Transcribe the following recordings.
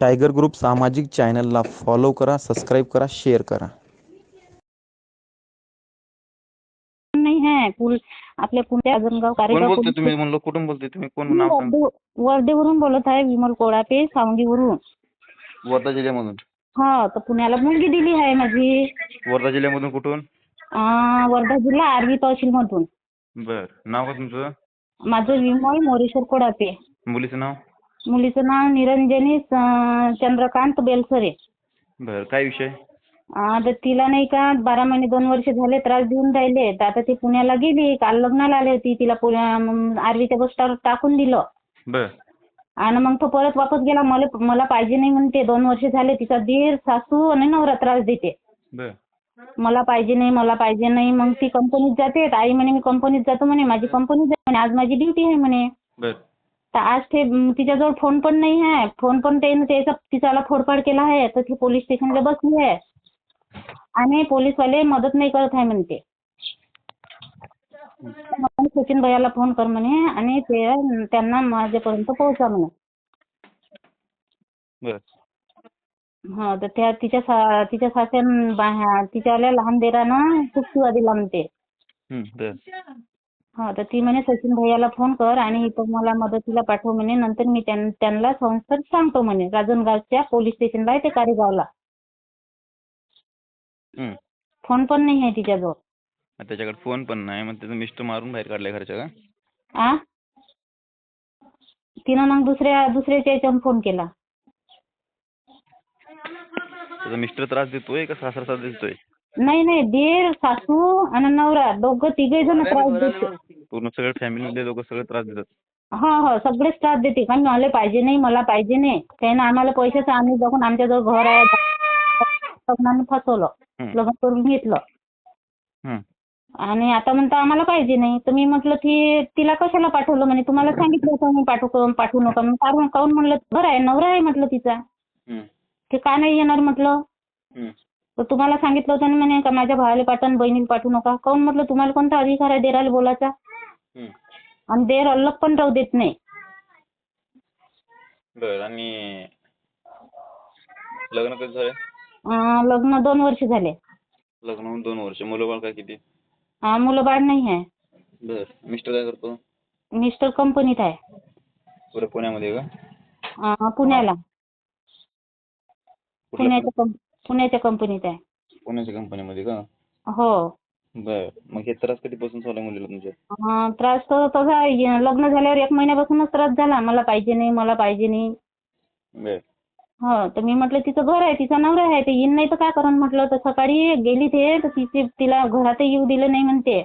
Tiger group सामाजिक चॅनलला follow करा सबस्क्राईब करा शेअर करा. नाही आहे. पुल आपल्या पुणे राजनगाव कोण कारेगाव बोलतोय पोलीस तुम्ही? म्हणलं कुठून बोलतोय तुम्ही? कोण मी नाव सांग? वर्धे वर्धेवरून बोलत आहे विमल कोळापे सावंगीवरून. वर्धा जिल्ह्यामधून? हा तर पुण्याला मुलगी दिली आहे माझी. वर्धा जिल्ह्यामधून कुठून? अं, वर्धा जिल्हा आर्वी तहसीलमधून. बर. नाव का तुमचं? माझं विमल मोरेश्वर कोळापे. मुलीचं नाव? मुलीचं नाव निरंजनी चंद्रकांत बेलसरे. बर काय विषय? तर तिला नाही का बारा महिने दोन वर्ष झाले त्रास देऊन राहिले. तर आता ती पुण्याला गेली काल लग्नाला आली होती. तिला पुण्या आर्वीच्या बस स्टॉपवर टाकून दिलं. बर. आणि मग तो परत वापस गेला. मला मला पाहिजे नाही म्हणते. दोन वर्ष झाले तिचा दीर सासू आणि नवरा त्रास देते. बर. मला पाहिजे नाही मला पाहिजे नाही. मग ती कंपनीत जाते. तर आई म्हणे मी कंपनीत जातो म्हणे. माझी कंपनीत जाते म्हणे. आज माझी ड्युटी आहे म्हणे. बर. तर आज ते तिच्याजवळ फोन पण नाही आहे. फोन पण ते त्याचा तिचाला फोडफाड केला आहे. तर ती पोलीस स्टेशनला बसली आहे. आणि पोलीसवाले मदत नाही करत आहे म्हणते. सचिन भैयाला फोन कर म्हणे आणि ते त्यांना माझ्यापर्यंत पोहोचा म्हणे. हा तर त्या तिच्या सा तिच्या सासऱ्यान बा- तिच्यावाल्या लहान देरानं खूप शिवा दिला म्हणते हा तर ती म्हणे सचिन भैयाला फोन कर आणि इथं मला मदतीला पाठव म्हणे. नंतर मी त्यां- त्यांना संस्था सांगतो म्हणे. राजनगावच्या पोलीस स्टेशनला आहे ते कारेगावला. हम्म. फोन पण नाही आहे तिच्याजवळ. मग त्याच्याकडे फोन पण नाही. मग त्याचं मिस्टर मारून बाहेर काढलाय घरच्या का? आ? तिनं मग दुसऱ्या दुसऱ्याच्या याच्यावरून फोन केला. त्याचा मिस्टर त्रास देतोय का? सासरा त्रास देतोय? नाही नाही दीर सासू आणि नवरा दोघं तिघे जण त्रास देते पूर्ण सगळ्या फॅमिलीमधले लोक सगळे त्रास देतात. हा हा सगळेच त्रास देते कारण मला पाहिजे नाही मला पाहिजे नाही. त्यानं आम्हाला पैशाचं आम्ही बघून आमच्याजवळ घर आहे. लग्नानं फसवलं. हम्म. लग्न करून घेतलं. हम्म. आणि आता म्हणता आम्हाला पाहिजे नाही. तर मी म्हटलं ती तिला कशाला पाठवलं? म्हणे तुम्हाला सांगितलं होतं मी पाठवू पाठवू नका म्हणून. कारण काहून म्हणलं घर आहे नवरा आहे म्हटलं तिचा. हम्म, ते का नाही येणार म्हटलं? हम्म. तर तुम्हाला सांगितलं होतं ना म्हणे का माझ्या भावाला पाठवा आणि बहिणीला पाठवू नका. काहून म्हटलं तुम्हाला कोणता अधिकार आहे देराला बोलायचा. आणि देर अल्लग पण राहू देत नाही. बर आणि लग्न कधी झालंय अं, लग्न दोन वर्ष झाले. लग्न होऊन दोन वर्ष. मुलं बाळ काय किती? अं, मुलं बाळ नाही आहे. बर. मिस्टर काय करतो? मिस्टर कंपनीत आहे. पुण्यामध्ये का? अं, पुण्याला. कुठल्या पुण्याच्या कंप पुण्याच्या कंपनीत आहे. पुण्याच्या कंपनीमध्ये का? हो. बर. मग हे त्रास कधीपासून चालू आहे मुलीला तुमच्या? अं, त्रास तर तसा य- लग्न झाल्यावर एक महिन्यापासूनच त्रास झाला. मला पाहिजे नाही मला पाहिजे नाही. बर. हो तर मी म्हटलं तिचं घर आहे तिचा नवरा आहे ते येईन नाही तर काय करण म्हटलं तर सकाळी गेली ते तर तिचे तिला घरातही येऊ दिलं नाही म्हणते.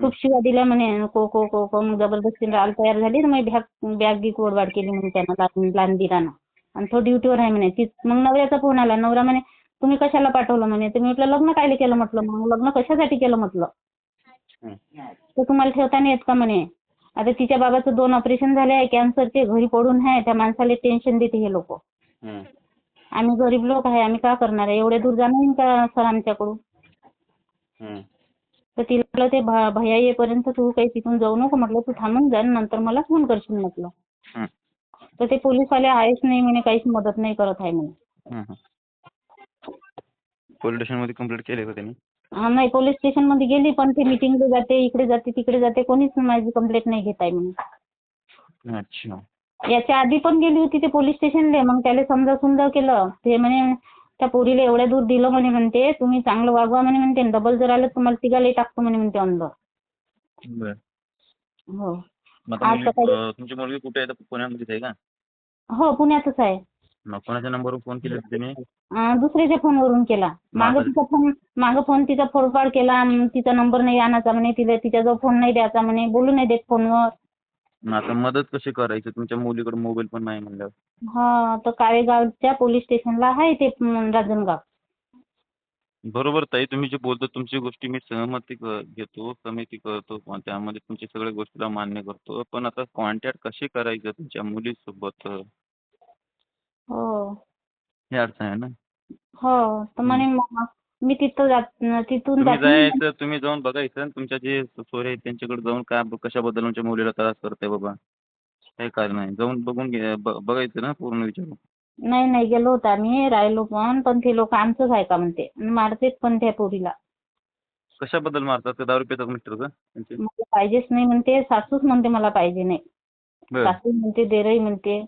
खूप शिवा दिल्या म्हणे को को को को मग जबरदस्ती राहायला तयार झाली तर मग बॅग बॅग गी कोडवाड केली म्हणे त्यानं लहान लहान दिरानं आणि तो ड्युटीवर आहे म्हणे. ती मग नवऱ्याचा फोन आला. नवरा म्हणे तुम्ही कशाला पाठवलं म्हणे तर मी म्हटलं लग्न कायले केलं म्हटलं मग लग्न कशासाठी केलं म्हटलं. तर तुम्हाला ठेवता नाही येत का म्हणे आता तिच्या बाबाचं दोन ऑपरेशन झाले आहे कॅन्सरचे घरी पडून आहे त्या माणसाला टेन्शन देते हे लोक. आम्ही गरीब लोक आहे आम्ही काय करणार आहे एवढे दूर जाणार नाही का सर आमच्याकडून. तर तिला ते भैया येईपर्यंत तू काही तिथून जाऊ नको म्हटलं तू थांबून जा नंतर मला फोन करशील म्हटलं. तर ते पोलीसवाले आहेच नाही म्हणे काहीच मदत नाही करत आहे म्हणे. पोलीस स्टेशनमध्ये कंप्लेंट केली का त्यांनी? हा, नाही पोलीस स्टेशनमध्ये गेली पण ते मिटिंगला जाते इकडे जाते तिकडे जाते कोणीच माझी कंप्लेंट नाही घेत आहे म्हणे अच्छा. याच्या आधी पण गेली होती ते पोलीस स्टेशनला मग त्याला समजा सुंदर केलं. ते म्हणे त्या पोरीला एवढ्या दूर दिलं म्हणे म्हणते तुम्ही चांगलं वागवा म्हणे म्हणते डबल जर आलं तर तुम्हाला तिघालाही टाकतो म्हणे म्हणते अंदर बर. हो. मग आता आज मुलगी- सकाळी- अं, तुमची मुलगी कुठे आहे? आता पुण्यामध्येच आहे का? हो पुण्यातच आहे. मग कोणाच्या नंबरवर फोन केला त्यांनी अं, दुसऱ्याच्या फोनवरून केला. मागं मागं- तिचा फोन मागं फोन तिचा फोडफाड केला तिचा नंबर नाही आणायचा म्हणे तिला तिच्याजवळ फोन नाही द्यायचा म्हणे बोलू नाही देत फोनवर मग आता मदत कशी करायची? तुमच्या मुलीकडे मोबाईल पण नाही म्हणल्यावर. हा तर काळेगावच्या पोलीस स्टेशनला आहे ते अं, राजनगाव. बरोबर ताई तुम्ही जे बोलतो तुमची गोष्टी मी सहमती क- घेतो समिती करतो. पण त्यामध्ये तुमच्या सगळ्या गोष्टीला मान्य करतो. पण आता कॉन्टॅक्ट कशी करायचं तुमच्या मुलीसोबत? हो. हे अडचण आहे ना? हो तर म्हणे मग मी तिथं जात तिथून तुम्ही जात नाही. जायचं तुम्ही जाऊन बघायचं आणि तुमच्या जे सोयरे आहेत त्यांच्याकडे जाऊन काय कशाबद्दल तुमच्या मुलीला त्रास करते बाबा? काही कारण नाही. जाऊन बघून घे ब- बघायचं ना पूर्ण विचारून. नाही नाही गेलो होतो आम्ही राहिलो पण पण ते लोक आमचंच आहे का म्हणते. मारतेत पण त्या पोरीला. कशाबद्दल मारतात? ते दारू पितात मिस्टर का त्यांचे? मला पाहिजेच नाही म्हणते सासूच म्हणते मला पाहिजे नाही. बर. सासू म्हणते देरही म्हणते.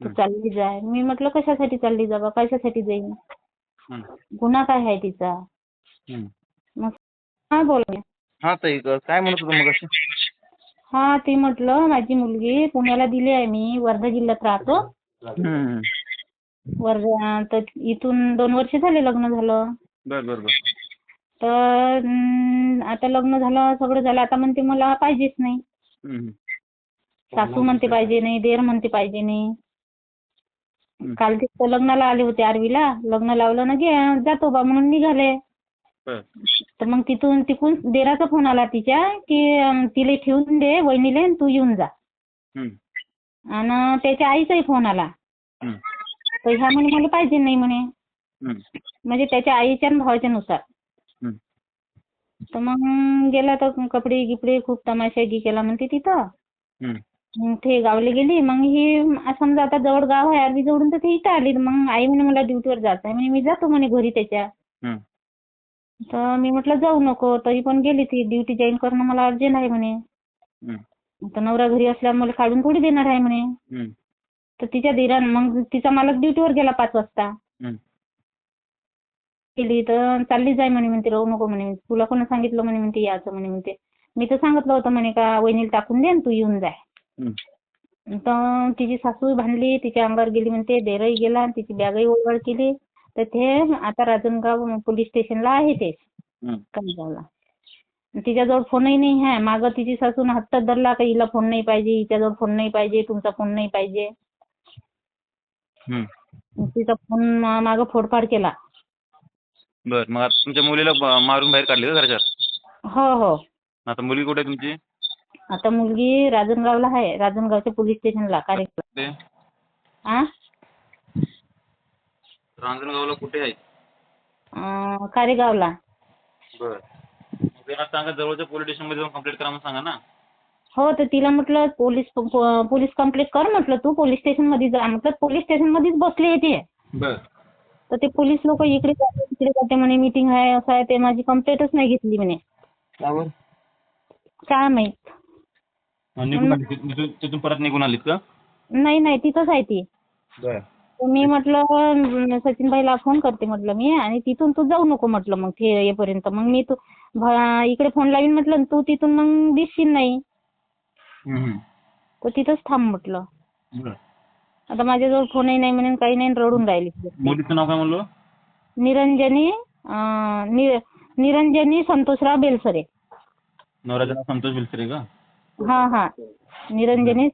तू. चालली जाय. मी म्हटलं कशासाठी चालली जा बा कशासाठी जाईन. गुन्हा काय आहे तिचा? हं. हा बोला. हा ताई क- काय म्हणत होता मग हा ती म्हटलं माझी मुलगी पुण्याला दिली आहे मी वर्धा जिल्ह्यात राहतो. वर्धा तर इथून दोन वर्ष झाले लग्न झालं. बर बर बर. तर अं, आता लग्न झालं सगळं झालं. आता म्हणते मला पाहिजेच नाही. हम्म. सासू म्हणते पाहिजे नाही देर म्हणते पाहिजे नाही. काल ते तर लग्नाला आले होते आरवीला. लग्न लावलं ना गे जातो बा म्हणून निघाले. तर मग तिथून तिकून देराचा फोन आला तिच्या की अं, तिला ठेवून दे वहिनीले आणि तू येऊन जा. आणि त्याच्या आईचाही फोन आला. तर ह्या म्हणे मला पाहिजे नाही म्हणे. म्हणजे त्याच्या आईच्या आणि भावाच्या नुसार. तर मग गेला तर कपडे गिपडे खूप तमाशागी केला म्हणते तिथं. ते गावले गेली. मग ही समजा आता जवळ गाव आहे आरवी जवळून तर ते इथं आली. मग आई म्हणे मला ड्युटीवर जायचं आहे. म्हणे मी जातो म्हणे घरी त्याच्या. तर मी म्हटलं जाऊ नको. तरी पण गेली ती. ड्युटी जॉईन करणं मला अर्जंट आहे म्हणे. आता नवरा घरी असल्यामुळे मला काढून थोडी देणार आहे म्हणे. तर तिच्या धीरान मग तिचा मालक ड्युटीवर गेला पाच वाजता. गेली तर चालली जाय म्हणे म्हणते राहू नको म्हणे. तुला कोणी सांगितलं म्हणे म्हणते याचं म्हणे म्हणते. मी तर सांगितलं होतं म्हणे का वहिनीला टाकून दे आणि तू येऊन जाय. तर तिची सासू भांडली तिच्या अंगावर गेली म्हणते देरही गेला आणि तिची बॅगही ओळवळ केली. तर ते आता राजनगाव पोलीस स्टेशनला आहे ते. कणगावला. तिच्याजवळ फोनही नाही आहे. मागं तिची सासून हप्ता धरला का हिला फोन नाही पाहिजे हिच्याजवळ फोन नाही पाहिजे तुमचा फोन नाही पाहिजे. तिचा फोन मागं फोडफाड केला. बर मग आता तुमच्या मुलीला मारून बाहेर काढले का घरच्यात हो हो. आता मुलगी कुठे आहे तुमची? आता मुलगी राजनगावला आहे. राजनगावच्या पोलीस स्टेशनला कार्यक्रम. ते आ? रांजणगावला कुठे आहे? अं, कारेगावला. बर. त्यांना सांगा जवळच्या पोलीस स्टेशनमध्ये जाऊन कंप्लेंट करा म्हणून सांगा ना. हो तर तिला म्हटलं पोलीस प- पोलीस कंप्लेंट कर म्हटलं तू पोलीस स्टेशनमध्ये जा. म्हटलं पोलीस स्टेशनमध्येच बसली आहे ती. बर. तर ते पोलीस लोक इकडे जाते तिकडे जाते म्हणे मीटिंग आहे असं आहे ते माझी कंप्लेंटच नाही घेतली म्हणे. त्यावर काय माहीत. निघून आली. तिथून तिथून परत निघून आलीत का? नाही नाही तिथंच आहे ती. बर. तर मी म्हटलं अं, सचिनभाईला फोन करते म्हटलं मी आणि तिथून तू जाऊ नको म्हटलं मग ते येईपर्यंत. मग मी तू भ- इकडे फोन लावीन म्हटलं आणि तू तिथून मग दिसशील नाही. तर तिथंच थांब म्हटलं. बर. आता माझ्याजवळ फोनही नाही म्हणून काही नाही रडून राहिली. ती. मुलीचं नाव काय म्हणलो? निरंजनी अं, निरंजनी संतोषराव बेलसरे. नवऱ्याचं नाव संतोष बिलसरे का? हा हा. निरंजनी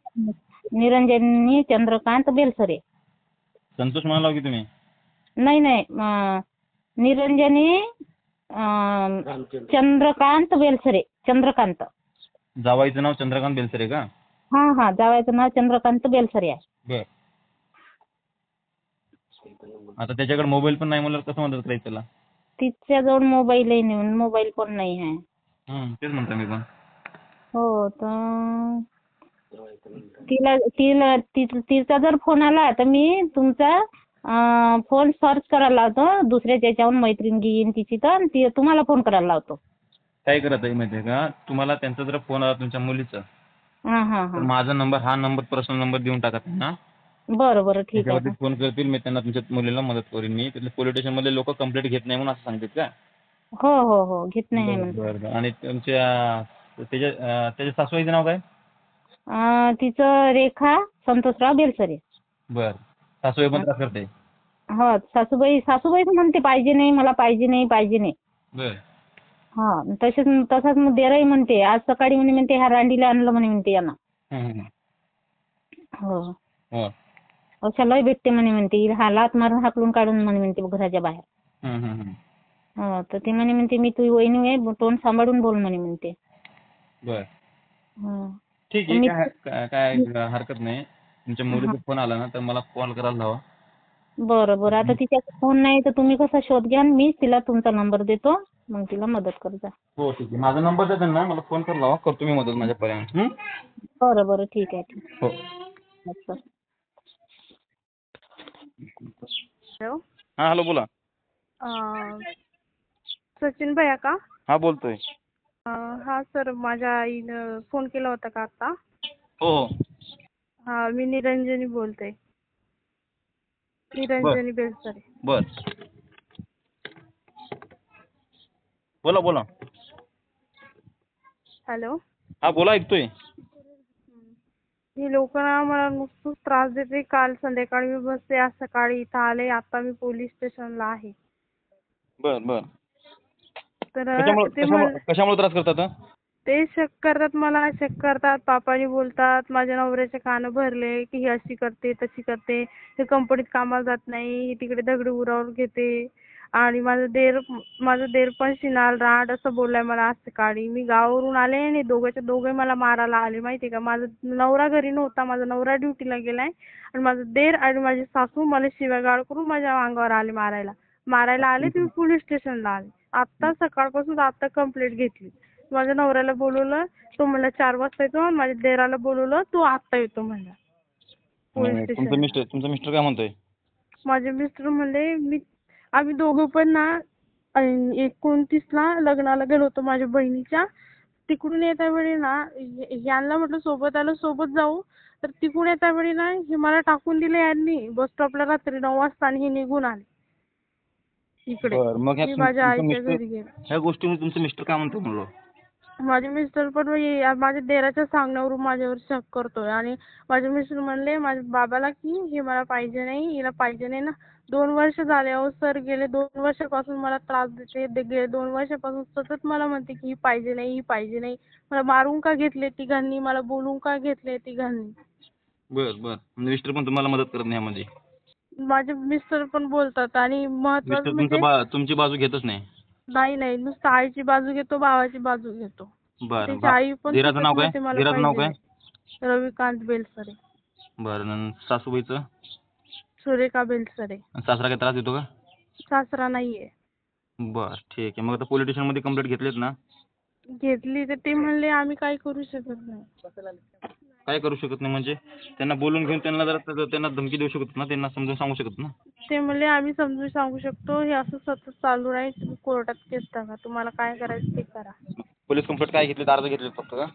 निरंजनी चंद्रकांत बेलसरे. संतोष म्हणाला की तुम्ही? नाही नाही. अं, निरंजनी अं, चंद्रकांत बेलसरे. चंद्रकांत. जावाईचं नाव चंद्रकांत बेलसरे का? हा हा. जावयाचं नाव चंद्रकांत बेलसरे आहे. बर. आता त्याच्याकडे मोबाईल पण नाही म्हणल्यावर कसं मदत करायचं त्याला? तिच्याजवळ मोबाईलही नाही मोबाईल पण नाही आहे. हम्म, तेच म्हणतो मी पण. हो तर तिला तिला तिचा जर फोन आला तर मी तुमचा फोन सर्च करायला लावतो. दुसऱ्याच्या याच्यावर मैत्रीण घेईन तिची तर ती तुम्हाला फोन करायला लावतो. काय करत आहे माहितीये का? तुम्हाला त्यांचा जर फोन आला तुमच्या मुलीचा हा हा तर माझा नंबर हा नंबर पर्सनल नंबर देऊन टाका त्यांना. बरं बरं ठीक आहे फोन करतील मी त्यांना तुमच्या मुलीला मदत करीन मी. तिथले पोलीस स्टेशन मधले लोक कंप्लेंट घेत नाही म्हणून असं सांगतात का? हो हो हो घेत नाही आणि तुमच्या त्याच्या अं, त्याच्या सासूबाईचं नाव काय? अं, तिचं रेखा संतोषराव बेलसरे. बर. सासूबाई पण त्रास करते. हो सासूबाई सासूबाई म्हणते पाहिजे नाही मला पाहिजे नाही पाहिजे नाही. बर. हा तसेच तसाच मग देरही म्हणते. आज सकाळी म्हणे म्हणते ह्या रांडीला आणलं म्हणे म्हणते यांना. हो हो अशा लय भेटते म्हणे म्हणते. हा लात मारून हाकलून काढून म्हणे म्हणते घराच्या बाहेर. हो तर ते म्हणे म्हणते मी तुझी वहिनी आहे तोंड सांभाळून बोल म्हणे म्हणते. बर. हो. ठीक आहे मी- काय काय- काय हरकत नाही. तुमच्या मुलीचा फोन आला ना तर मला कॉल करायला लावा. बरं बरं. आता तिच्या फोन नाही तर तुम्ही कसा शोध घ्या मीच तिला तुमचा नंबर देतो. मग तिला मदत करजा हो ठीक आहे. माझा नंबर द्या त्यांना मला फोन करायला लावा. करतो मी मदत माझ्यापर्यंत. हं? बरं बरं. ठीक आहे ठीक हो. आहे. हॅलो. हां हॅलो बोला. अं, सचिन भैया का? हां बोलतोय. हा सर माझ्या आईनं फोन केला होता का आता? हो. हो हा मी निरंजनी बोलते. निरंजनी बेलसरे. बर. बोला बोला. हॅलो. हां बोला ऐकतोय. ही लोक ना मला नुसतंच त्रास देते. काल संध्याकाळी मी बसते आज सकाळी इथं आले. आता मी पोलीस स्टेशनला आहे. बर बर. तर कशामुळे ते कशामुळे मला कशामुळे त्रास करतात ते शक करतात मला शक करतात. पापानी बोलतात माझ्या नवऱ्याचे कानं भरले की ही अशी करते तशी करते. हे कंपनीत कामाला जात नाही ही तिकडे दगडी उरावर घेते. आणि माझं देर माझं देर पण शिनाल राड असं बोललाय मला आज सकाळी. मी गावावरून आले आणि दोघेच्या दोघे मला मारायला आले माहिती का? माझा नवरा घरी नव्हता माझा नवरा ड्युटीला गेलाय. आणि माझं देर आणि माझी सासू मला शिव्यागाळ करून माझ्या अंगावर आले मारायला. मारायला आले तुम्ही पोलीस स्टेशनला आले. आत्ता सकाळपासून आता कंप्लेंट घेतली. माझ्या नवऱ्याला बोलवलं तो म्हणला चार वाजता येतो माझ्या देराला बोलवलं तो आत्ता येतो म्हणला. पोलीस तुमचं स्टेशन मिस्टर तुमचं मिस्टर काय म्हणतोय? माझे मिस्टर म्हणले मी आम्ही दोघं पण ना अं, एकोणतीसला लग्नाला गेलो होतो माझ्या बहिणीच्या. तिकडून येत्या वेळी ना य- यांना म्हटलं सोबत आलं सोबत जाऊ. तर तिकडून येत्या वेळी ना हे मला टाकून दिले यांनी. बस स्टॉपला रात्री नऊ वाजता आणि हे निघून आले. इकडे. बर मग ह्या मी तुम- माझ्या तुमचं आईच्या मिस्टर घरी गेले. ह्या गोष्टीमध्ये तुमचं मिस्टर काय म्हणतो म्हणलो? माझे मिस्टर पण ये- माझ्या देराच्या सांगण्यावरून माझ्यावर शक करतोय. आणि माझे मिस्टर म्हणले माझ्या बाबाला की हे मला पाहिजे नाही हिला पाहिजे नाही ना. दोन वर्ष झाले अहो सर गेले दोन वर्षापासून मला त्रास देते दे- गेले दोन वर्षापासून सतत मला म्हणते की ही पाहिजे नाही ही पाहिजे नाही. मला मारून का घेतले तिघांनी? मला बोलून का घेतले तिघांनी? बर बर. म्हणजे मिस्टर पण तुम्हाला मदत करत नाही यामध्ये माझे मिस्टर पण बोलतात आणि मिस्टर महत्वाचं तुमचं म्हणजे बा तुमची बाजू घेतच नाही. नाही नाही नुसतं आईची बाजू घेतो भावाची बाजू घेतो. बर त्याची आई पण धीराचं नाव काय? म्हणते मला धीराचं नाव पाहिजे. काय? नाही. रविकांत बेलसरे. बरं सासूबाईचं? सुरेखा बेलसरे. सासरा काय त्रास देतो का? सासरा नाहीये. बर ठीक आहे. मग आता पोलीस स्टेशनमध्ये कंप्लेंट घेतलीत ना? घेतली तर ते म्हणले आम्ही काही करू शकत नाही. काय करू शकत नाही म्हणजे? त्यांना बोलून घेऊन त्यांना जरा त्यांना धमकी देऊ शकत ना त्यांना समजून सांगू शकत ना? ते म्हणले आम्ही समजून सांगू शकतो. हे असं सतत चालू राहील. तुम्ही कोर्टात केस टाका. तुम्हाला काय करायचं ते करा. पोलीस कंप्लेंट काय घेतली? अर्ज घेतले फक्त का?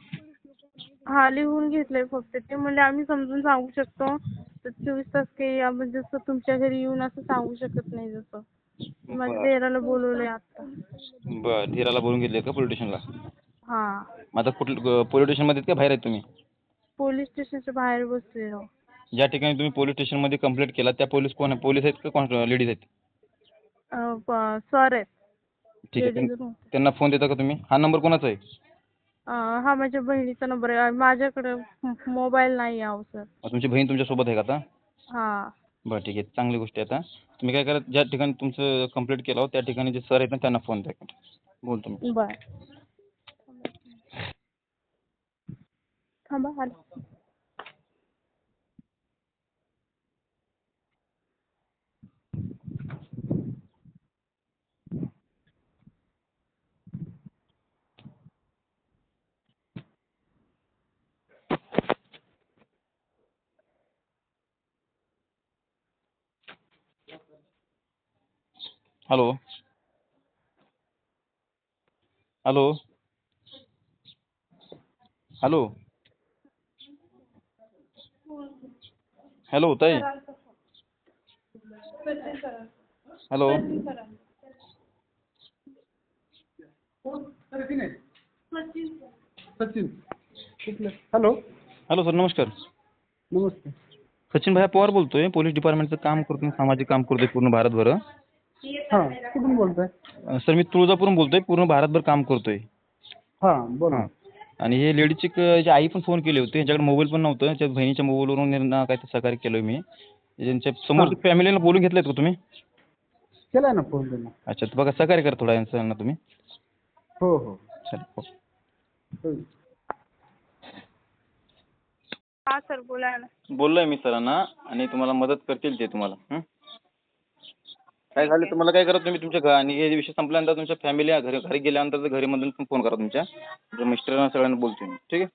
हा लिहून घेतलंय फक्त. ते म्हणले आम्ही समजून सांगू शकतो. तर चोवीस तास काही आम्ही जसं तुमच्या घरी येऊन असं सांगू शकत नाही जसं. माझ्या बरं. देराला बोलवलंय आता. बर. धीराला बोलून घेतले का पोलीस स्टेशनला? हा. मग आता कुठलं पोलीस स्टेशनमध्ये का बाहेर आहेत तुम्ही? पोलीस स्टेशनच्या बाहेर बसलेलो ज्या ठिकाणी तुम्ही पोलीस स्टेशनमध्ये कंप्लेंट केला त्या पोलीस कोण पोलीस आहेत का कोण लेडीज आहेत? अं, प- सर आहेत. ठीक आहे Ladies. त्यांना फोन देता का तुम्ही? हा नंबर कोणाचा आहे? अं, हा माझ्या बहिणीचा नंबर आहे. माझ्याकडे मोबाईल नाही आहे अहो सर तुमची बहीण तुमच्यासोबत आहे का आता? हा. बरं ठीक आहे. चांगली गोष्ट आहे आता. तुम्ही काय करा ज्या ठिकाणी तुमचं कंप्लेंट केलं त्या ठिकाणी जे सर आहेत ना त्यांना फोन द्या. बोलतो मी. बर. थांबा आलो हॅलो. हॅलो. हॅलो. हॅलो ताई. Hello. Sachin hello. Hello sir नमस्कार. नमस्ते. सचिन भाई पवार बोलतोय. पोलीस डिपार्टमेंटचं काम करतोय सामाजिक काम करतोय पूर्ण भारतभर. हां कुठून बोलताय? सर मी तुळजापूरून बोलतोय पूर्ण भारतभर काम करतोय. हां बोला. आणि हे लेडीजची क- आई पण फोन केले होते त्यांच्याकडे मोबाईल पण नव्हतं त्या बहिणीच्या मोबाईलवरून त्यांना काय ते सहकार्य केलं मी. त्यांच्यासमोर फॅमिलीला बोलून घेतलेत का तुम्ही? केलाय ना फोन त्यांना. अच्छा तर बघा सहकार्य करा थोडा यांना तुम्ही. हो हो. चालेल हो. हो. हा सर बोला ना. बोललोय मी सरांना आणि तुम्हाला मदत करतील ते तुम्हाला. हं? काय झालं तुम्हाला काय करा तुम्ही तुमच्या घ आणि हे विषय संपल्यानंतर तुमच्या फॅमिली घरी घरी गेल्यानंतर घरी मधून पण फोन करा तुमच्या. तुमच्या मिस्टरांना सगळ्यांना बोलतो मी. ठीक आहे?